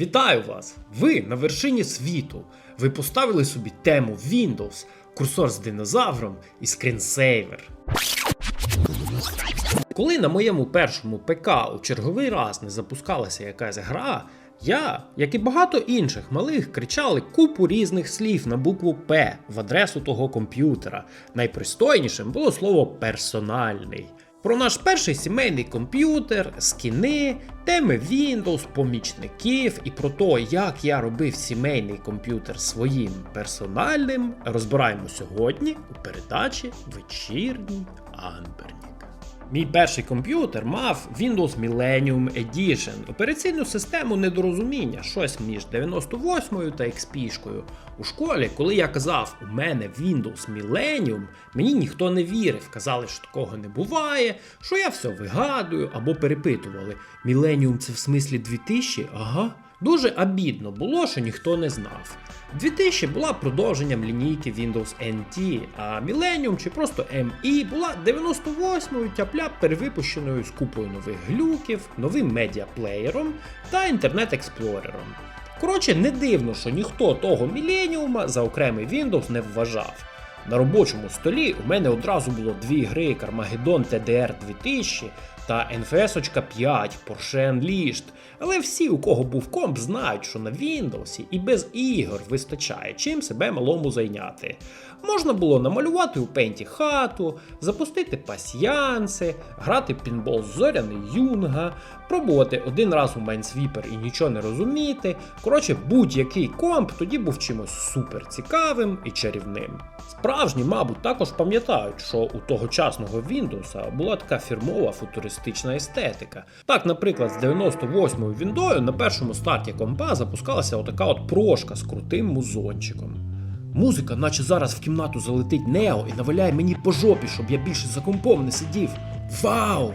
Вітаю вас! Ви на вершині світу. Ви поставили собі тему Windows, курсор з динозавром і скрінсейвер. Коли на моєму першому ПК у черговий раз не запускалася якась гра, я, як і багато інших малих, кричали купу різних слів на букву П в адресу того комп'ютера. Найпристойнішим було слово персональний. Про наш перший сімейний комп'ютер, скіни, теми Windows, помічників і про те, як я робив сімейний комп'ютер своїм персональним, розбираємо сьогодні у передачі Вечірній Амбернік. Мій перший комп'ютер мав Windows Millennium Edition, операційну систему недорозуміння, щось між 98 та XP. шкою У школі, коли я казав, у мене Windows Millennium, мені ніхто не вірив, казали, що такого не буває, що я все вигадую або перепитували. Millennium це в смислі 2000? Ага. Дуже обідно було, що ніхто не знав. 2000 була продовженням лінійки Windows NT, а Millennium чи просто ME була 98-ю тяпля перевипущеною з купою нових глюків, новим медіаплеєром та інтернет-експлорером. Коротше, не дивно, що ніхто того міленіума за окремий Windows не вважав. На робочому столі у мене одразу було дві гри Carmageddon TDR 2000 та NFS 5 Porsche Unleashed, але всі, у кого був комп, знають, що на Windows і без ігор вистачає чим себе малому зайняти. Можна було намалювати у пенті хату, запустити пасьянси, грати пінбол з зоряний юнга, пробувати один раз у Майнсвіпер і нічого не розуміти. Коротше, будь-який комп тоді був чимось супер цікавим і чарівним. Справжні, мабуть, також пам'ятають, що у тогочасного Windows була така фірмова футуристична естетика. Так, наприклад, з 98-ю Віндою на першому старті компа запускалася отака от прошка з крутим музончиком. Музика, наче зараз в кімнату залетить Нео і наваляє мені по жопі, щоб я більше за компом не сидів. Вау!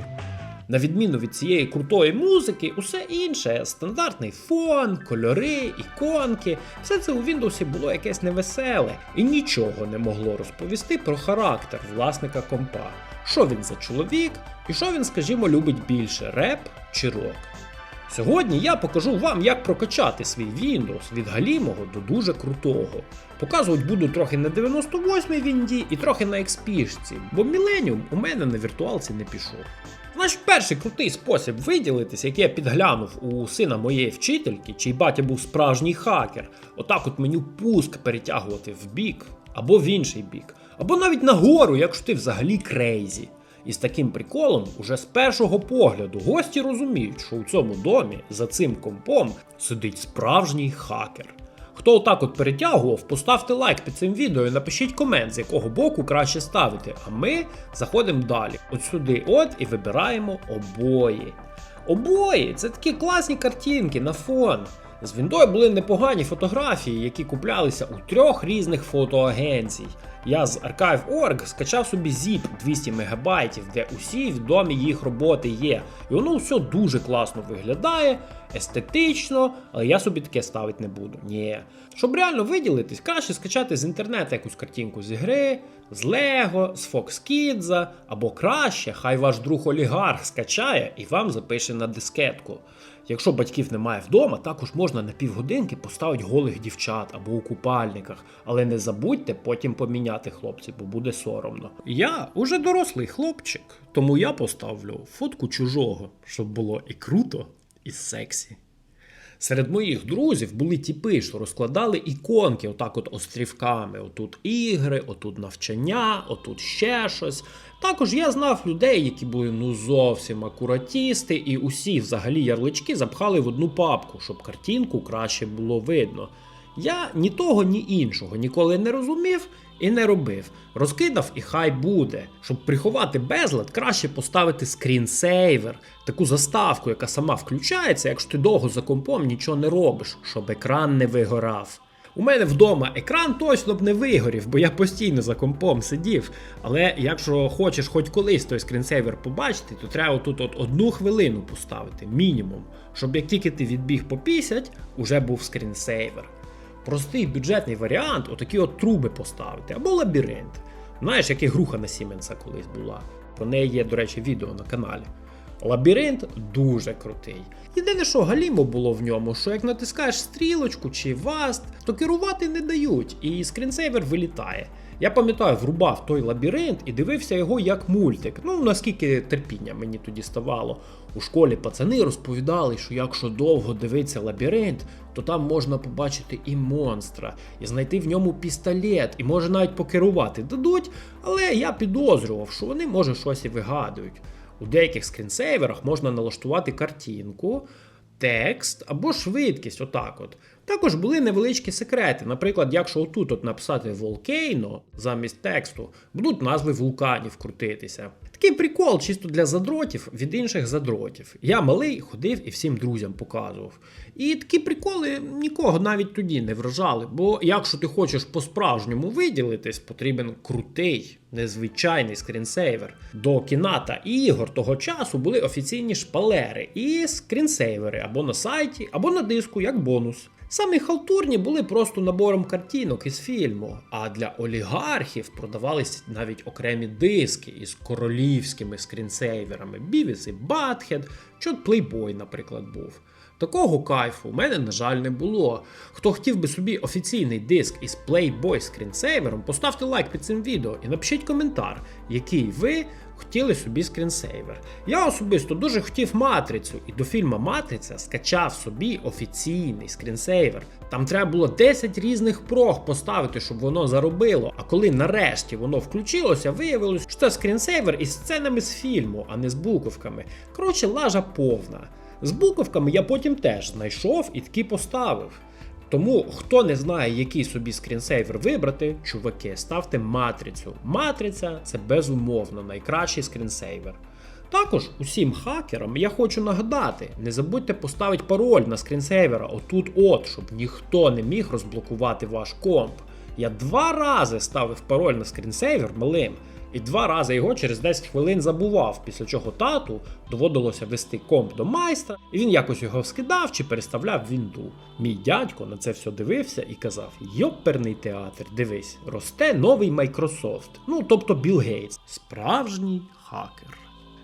На відміну від цієї крутої музики, усе інше стандартний фон, кольори, іконки, все це у Windows було якесь невеселе і нічого не могло розповісти про характер власника компа. Що він за чоловік, і що він, скажімо, любить більше реп чи рок. Сьогодні я покажу вам, як прокачати свій Windows від галімого до дуже крутого. Показувати буду трохи на 98-й Вінді і трохи на XP, бо Millennium у мене на віртуалці не пішов. Наш перший крутий спосіб виділитися, який я підглянув у сина моєї вчительки, чий батя був справжній хакер, отак от меню пуск перетягувати в бік або в інший бік, або навіть нагору, якщо ти взагалі крейзі. І з таким приколом, уже з першого погляду, гості розуміють, що у цьому домі за цим компом сидить справжній хакер. Хто отак от перетягував, поставте лайк під цим відео і напишіть комент, з якого боку краще ставити. А ми заходимо далі. От сюди от і вибираємо обої. Обої це такі класні картинки на фон. З Віндою були непогані фотографії, які куплялися у трьох різних фотоагенцій. Я з Archive.org скачав собі zip 200 МБ, де усі відомі їх роботи є. І воно все дуже класно виглядає, естетично, але я собі таке ставити не буду. Ні. Щоб реально виділитись, краще скачати з інтернету якусь картинку з ігри, з Лего, з Fox Kids, або краще, хай ваш друг олігарх скачає і вам запише на дискетку. Якщо батьків немає вдома, також можна на півгодинки поставити голих дівчат або у купальниках, але не забудьте потім поміняти хлопців, бо буде соромно. Я уже дорослий хлопчик, тому я поставлю фотку чужого, щоб було і круто, і сексі. Серед моїх друзів були тіпи, що розкладали іконки, отак от острівками. Отут ігри, отут навчання, отут ще щось. Також я знав людей, які були ну зовсім акуратісти, і усі взагалі ярлички запхали в одну папку, щоб картинку краще було видно. Я ні того, ні іншого ніколи не розумів і не робив. Розкидав і хай буде. Щоб приховати безлад, краще поставити скрінсейвер, таку заставку, яка сама включається, якщо ти довго за компом нічого не робиш, щоб екран не вигорав. У мене вдома екран точно б не вигорів, бо я постійно за компом сидів. Але якщо хочеш хоч колись той скрінсейвер побачити, то треба тут от одну хвилину поставити, мінімум, щоб як тільки ти відбіг по 50, уже був скрінсейвер. Простий бюджетний варіант, отакі от труби поставити, або лабіринт. Знаєш, як і груха на Сіменса колись була. Про неї є, до речі, відео на каналі. Лабіринт дуже крутий. Єдине, що галімо було в ньому, що як натискаєш стрілочку чи васт, то керувати не дають, і скрінсейвер вилітає. Я пам'ятаю, врубав той лабіринт і дивився його як мультик. Ну наскільки терпіння мені тоді ставало. У школі пацани розповідали, що якщо довго дивиться лабіринт, то там можна побачити і монстра, і знайти в ньому пістолет, і може навіть покерувати дадуть, але я підозрював, що вони може щось і вигадують. У деяких скрінсейверах можна налаштувати картинку, текст або швидкість, отак от. Також були невеличкі секрети. Наприклад, якщо отут от написати Volcano замість тексту, будуть назви вулканів крутитися. Такий прикол чисто для задротів від інших задротів. Я малий ходив і всім друзям показував. І такі приколи нікого навіть тоді не вражали, бо якщо ти хочеш по-справжньому виділитись, потрібен крутий, незвичайний скрінсейвер. До кіна та ігор того часу були офіційні шпалери і скрінсейвери або на сайті, або на диску як бонус. Самі халтурні були просто набором картинок із фільму, а для олігархів продавались навіть окремі диски із королівськими скрінсейверами Beavis і Butthead, чот Playboy, наприклад, був. Такого кайфу у мене, на жаль, не було. Хто хотів би собі офіційний диск із Playboy скрінсейвером, поставте лайк під цим відео і напишіть коментар, який ви хотіли собі скрінсейвер. Я особисто дуже хотів матрицю, і до фільму Матриця скачав собі офіційний скрінсейвер. Там треба було 10 різних прог поставити, щоб воно заробило. А коли нарешті воно включилося, виявилось, що це скрінсейвер із сценами з фільму, а не з буковками. Коротше, лажа повна. З буковками я потім теж знайшов і таки поставив. Тому, хто не знає, який собі скрінсейвер вибрати, чуваки, ставте матрицю. Матриця це безумовно найкращий скрінсейвер. Також усім хакерам я хочу нагадати: не забудьте поставити пароль на скрінсейвера отут от, щоб ніхто не міг розблокувати ваш комп. Я два рази ставив пароль на скрінсейвер малим, і два рази його через 10 хвилин забував, після чого тату доводилося вести комп до майстра, і він якось його скидав чи переставляв в вінду. Мій дядько на це все дивився і казав: Йоперний театр, дивись, росте новий Microsoft, ну тобто Білл Гейтс, справжній хакер.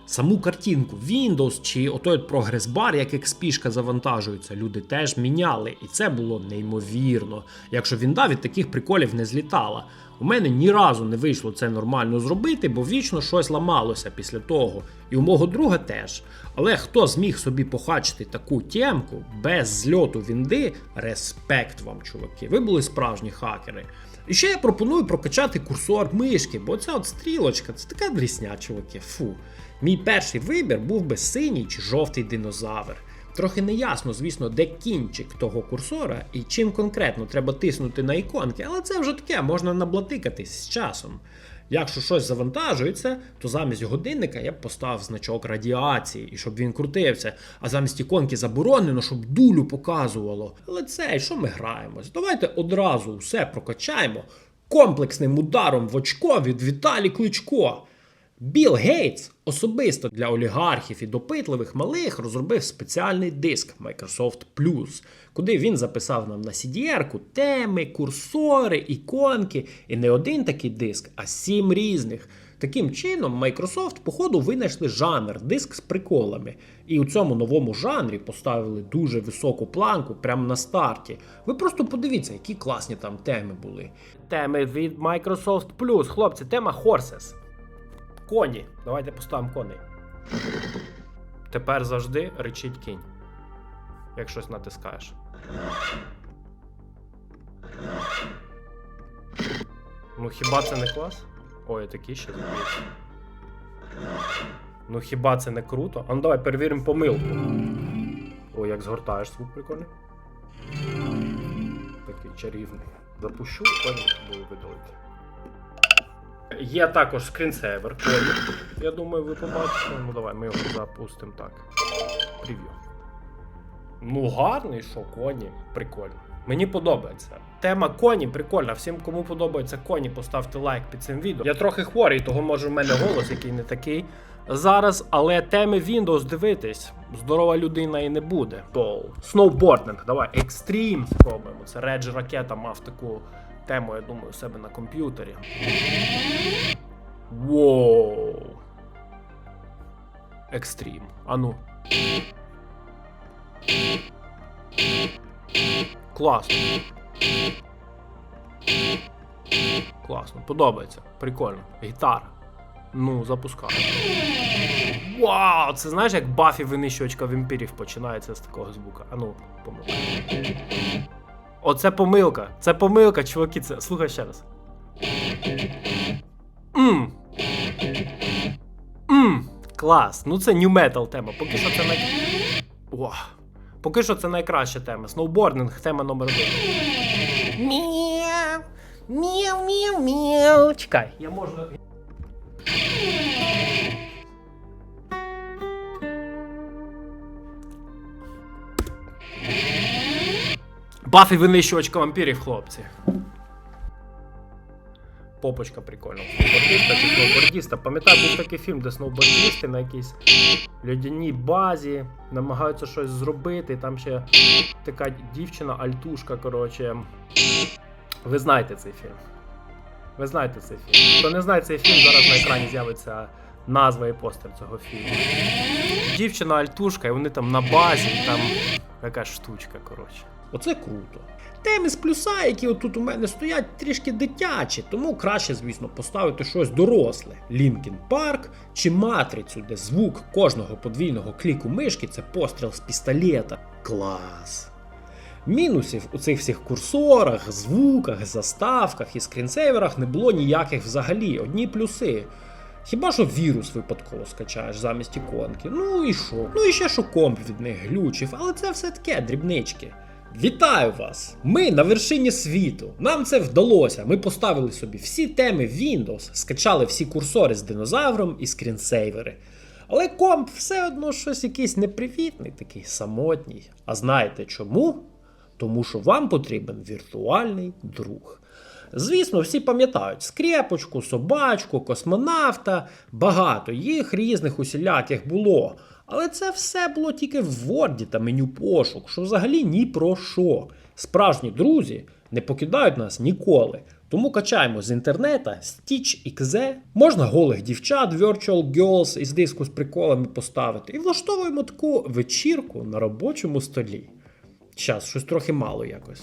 Саму картинку Windows чи отой от прогрес-бар, як експішка завантажується, люди теж міняли, і це було неймовірно. Якщо вінда від таких приколів не злітала. У мене ні разу не вийшло це нормально зробити, бо вічно щось ламалося після того. І у мого друга теж. Але хто зміг собі похачити таку тємку без зльоту вінди, респект вам, чуваки. Ви були справжні хакери. І ще я пропоную прокачати курсор мишки, бо ця от стрілочка це така дрісня, чуваки. Фу. Мій перший вибір був би синій чи жовтий динозавр. Трохи неясно, звісно, де кінчик того курсора і чим конкретно треба тиснути на іконки, але це вже таке, можна наблатикатись з часом. Якщо щось завантажується, то замість годинника я б поставив значок радіації, і щоб він крутився, а замість іконки заборонено, щоб дулю показувало. Але це, що ми граємось? Давайте одразу все прокачаємо комплексним ударом в очко від Віталі Кличко. Білл Гейтс особисто для олігархів і допитливих малих розробив спеціальний диск Microsoft Plus, куди він записав нам на CDR-ку теми, курсори, іконки. І не один такий диск, а сім різних. Таким чином, Microsoft, походу, винайшли жанр диск з приколами. І у цьому новому жанрі поставили дуже високу планку прямо на старті. Ви просто подивіться, які класні там теми були. Теми від Microsoft Plus. Хлопці, тема Horses. Коні. Давайте поставимо коней. Тепер завжди речить кінь. Як щось натискаєш. Ну хіба це не клас? Ой, такий ще здається. Ну хіба це не круто? А ну давай перевіримо помилку. Ой, як згортаєш звук прикольний. Такий чарівний. Запущу, потім буду видалити. Є також скрінсейвер. Я думаю, ви побачите. Ну давай, ми його запустимо так. Прев'ю. Ну, гарний, що коні. Прикольно. Мені подобається. Тема коні прикольна. Всім, кому подобаються коні, поставте лайк під цим відео. Я трохи хворий, того може в мене голос, який не такий. Зараз, але теми Windows дивитись, здорова людина і не буде. Сноубординг, давай, екстрім спробуємо. Це Редж Ракета мав таку тему, я думаю, у себе на комп'ютері. Воу. Екстрім. Ану. Класно. Класно, подобається. Прикольно. Гітара. Ну, запускаю. Вау! Це знаєш, як Бафі винищувачка вампірів починається з такого звука. Ану, помилка. Оце помилка. Це помилка, чуваки. Це. Слухай ще раз. Мм. Мм. Клас. Ну це New Metal тема. Поки що це най... О. Поки що це найкраща тема. Сноубординг, тема номер один. Мяу. Мяу, мяу, мяу. Чекай, я можу. Бафі винищувачка вампірів, хлопці. Попочка прикольна. Сноубордиста чи сноубордіста. Пам'ятаю, був такий фільм, де сноубордісти на якійсь льодяній базі намагаються щось зробити. Там ще така дівчина, альтушка, коротше. Ви знаєте цей фільм. Ви знаєте цей фільм. Хто не знає цей фільм, зараз на екрані з'явиться назва і постер цього фільму. Дівчина альтушка, і вони там на базі, і там якась штучка, коротше. Оце круто. Теми з плюса, які отут у мене стоять, трішки дитячі, тому краще, звісно, поставити щось доросле. Лінкін Парк чи матрицю, де звук кожного подвійного кліку мишки це постріл з пістолета. Клас. Мінусів у цих всіх курсорах, звуках, заставках і скрінсейверах не було ніяких взагалі, одні плюси. Хіба що вірус випадково скачаєш замість іконки. Ну і що? Ну і ще що комп від них глючив, але це все таке дрібнички. Вітаю вас! Ми на вершині світу. Нам це вдалося. Ми поставили собі всі теми Windows, скачали всі курсори з динозавром і скрінсейвери. Але комп все одно щось якийсь непривітний, такий самотній. А знаєте чому? Тому що вам потрібен віртуальний друг. Звісно, всі пам'ятають скрепочку, собачку, космонавта, багато їх різних усіляких було. Але це все було тільки в Word та меню пошук, що взагалі ні про що. Справжні друзі не покидають нас ніколи. Тому качаємо з інтернета Stitch XZ, можна голих дівчат, Virtual Girls із диску з приколами поставити і влаштовуємо таку вечірку на робочому столі. Щас, щось трохи мало якось.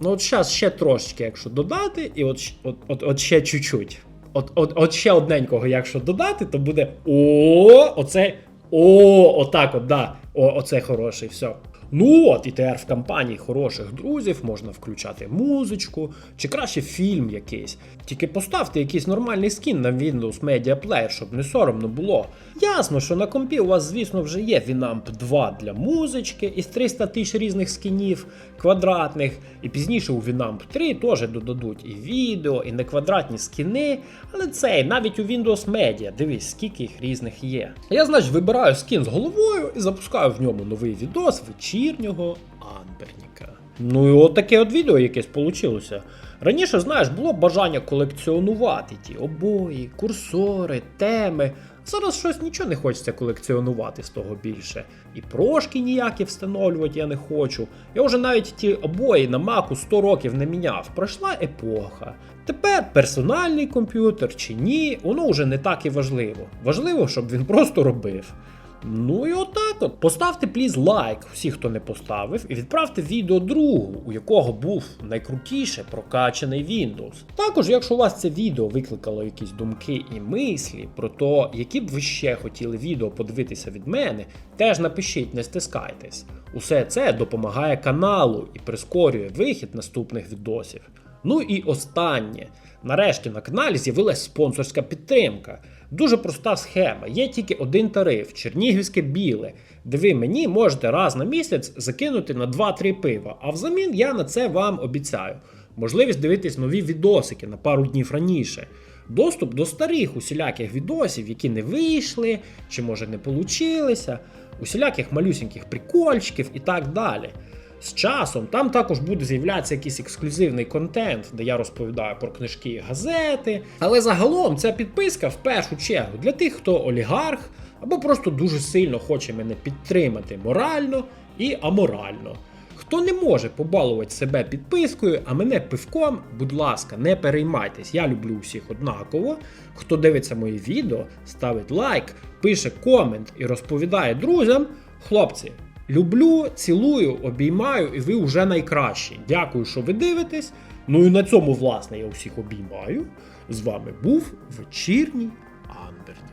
Ну от зараз ще трошечки, якщо додати, і от, от, от, от ще чуть-чуть. От, от, от ще одненького, якщо додати, то буде о, оце. О, отак от, да. О, оце хороший, все. Ну от, і тепер в компанії хороших друзів можна включати музичку, чи краще фільм якийсь. Тільки поставте якийсь нормальний скін на Windows Media Player, щоб не соромно було. Ясно, що на компі у вас, звісно, вже є Winamp 2 для музички із 300 тисяч різних скінів квадратних, і пізніше у Winamp 3 теж додадуть і відео, і неквадратні скіни. Але цей навіть у Windows Media, дивись, скільки їх різних є. Я, значить, вибираю скін з головою і запускаю в ньому новий відос вечірнього Амперніка. Ну і от таке от відео якесь получилося. Раніше, знаєш, було бажання колекціонувати ті обої, курсори, теми. Зараз щось нічого не хочеться колекціонувати з того більше. І прошки ніякі встановлювати я не хочу. Я вже навіть ті обої на маку 100 років не міняв. Пройшла епоха. Тепер персональний комп'ютер чи ні, воно вже не так і важливо. Важливо, щоб він просто робив. Ну і отак от. Поставте пліз лайк, всі, хто не поставив, і відправте відео другу, у якого був найкрутіше прокачаний Windows. Також, якщо у вас це відео викликало якісь думки і мислі про те, які б ви ще хотіли відео подивитися від мене, теж напишіть, не стискайтесь. Усе це допомагає каналу і прискорює вихід наступних відосів. Ну і останнє. Нарешті на каналі з'явилась спонсорська підтримка. Дуже проста схема. Є тільки один тариф Чернігівське біле, де ви мені можете раз на місяць закинути на 2-3 пива. А взамін я на це вам обіцяю. Можливість дивитись нові відосики на пару днів раніше. Доступ до старих усіляких відосів, які не вийшли, чи може не получилися, усіляких малюсіньких прикольчиків і так далі. З часом там також буде з'являтися якийсь ексклюзивний контент, де я розповідаю про книжки і газети. Але загалом ця підписка в першу чергу для тих, хто олігарх або просто дуже сильно хоче мене підтримати морально і аморально. Хто не може побалувати себе підпискою, а мене пивком, будь ласка, не переймайтесь. Я люблю усіх однаково. Хто дивиться мої відео, ставить лайк, пише комент і розповідає друзям. Хлопці, люблю, цілую, обіймаю, і ви вже найкращі. Дякую, що ви дивитесь. Ну і на цьому, власне, я усіх обіймаю. З вами був вечірній Амберник.